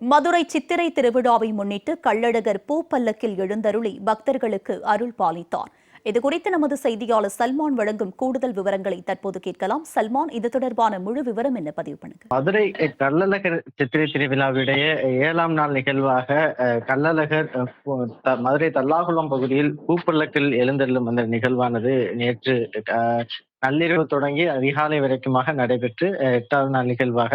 மதுரை சித்திரை திருவிழாவை முன்னிட்டு கள்ளழகர் பூப்பல்லக்கில் எழுந்தருளி பக்தர்களுக்கு அருள் பாலித்தார். இதுகுறித்து நமது செய்தியாளர் சல்மான் வழங்கும் கூடுதல் விவரங்களை தற்போது கேட்கலாம். சல்மான் இது தொடர்பான முழு விவரம் என்ன பதிவு பண்ணுங்க? மதுரை கள்ளழகர் சித்திரை திருவிழாவுடைய ஏழாம் நாள் நிகழ்வாக அஹ், கள்ளழகர் மதுரை தல்லாகுளம் பகுதியில் பூப்பல்லக்கில் எழுந்தருளும் அந்த நிகழ்வானது நேற்று நள்ளிரவு தொடங்கி அதிகாலை வரைக்குமாக நடைபெற்று எட்டாவது நாள் நிகழ்வாக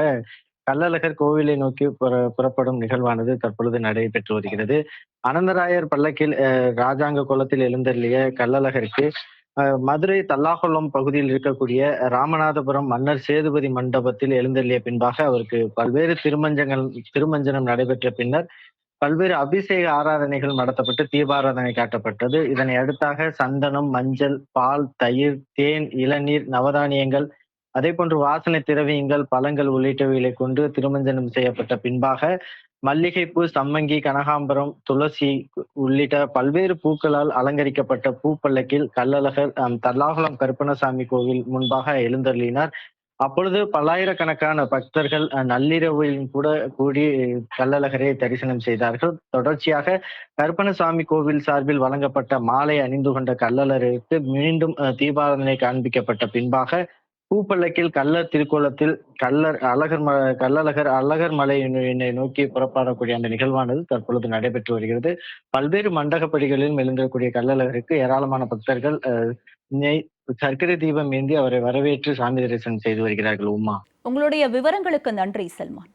கள்ளழகர் கோவிலை நோக்கி புற- புறப்படும் நிகழ்வானது தற்பொழுது நடைபெற்று வருகிறது. அனந்தராயர் பல்லக்கில் அஹ், ராஜாங்க குளத்தில் எழுந்தருளிய கள்ளழகருக்கு அஹ், மதுரை தல்லாகுளம் பகுதியில் இருக்கக்கூடிய ராமநாதபுரம் மன்னர் சேதுபதி மண்டபத்தில் எழுந்தள்ளிய பின்பாக அவருக்கு பல்வேறு திருமஞ்சங்கள் திருமஞ்சனம் நடைபெற்ற பின்னர் பல்வேறு அபிஷேக ஆராதனைகள் நடத்தப்பட்டு தீபாராதனை காட்டப்பட்டது. இதனை அடுத்தாக சந்தனம் மஞ்சள் பால் தயிர் தேன் இளநீர் நவதானியங்கள் அதே போன்று வாசனை திரவியங்கள் பழங்கள் உள்ளிட்டவைகளை கொண்டு திருமஞ்சனம் செய்யப்பட்ட பின்பாக மல்லிகைப்பூ சம்மங்கி கனகாம்பரம் துளசி உள்ளிட்ட பல்வேறு பூக்களால் அலங்கரிக்கப்பட்ட பூப்பல்லக்கில் கள்ளழகர் தல்லாகுளம் கருப்பணசாமி கோவில் முன்பாக எழுந்தருளினார். அப்பொழுது பல்லாயிரக்கணக்கான பக்தர்கள் அஹ், நள்ளிரவில் கூட கூடி கள்ளழகரை தரிசனம் செய்தார்கள். தொடர்ச்சியாக கருப்பணசாமி கோவில் சார்பில் வழங்கப்பட்ட மாலை அணிந்து கொண்ட கள்ளழகருக்கு மீண்டும் அஹ், தீபாராதனை காண்பிக்கப்பட்ட பின்பாக பூப்பல்லக்கில் கள்ளர் திருக்கோலத்தில் கள்ளர் அழகர் ம கள்ளழகர் அழகர் மலையினை நோக்கி புறப்படக்கூடிய அந்த நிகழ்வானது தற்பொழுது நடைபெற்று வருகிறது. பல்வேறு மண்டகப்படிகளில் எழுந்திருக்கக்கூடிய கள்ளழகருக்கு ஏராளமான பக்தர்கள் அஹ், சர்க்கரை தீபம் ஏந்தி அவரை வரவேற்று சாமி தரிசனம் செய்து வருகிறார்கள் உமா. உங்களுடைய விவரங்களுக்கு நன்றி சல்மான்.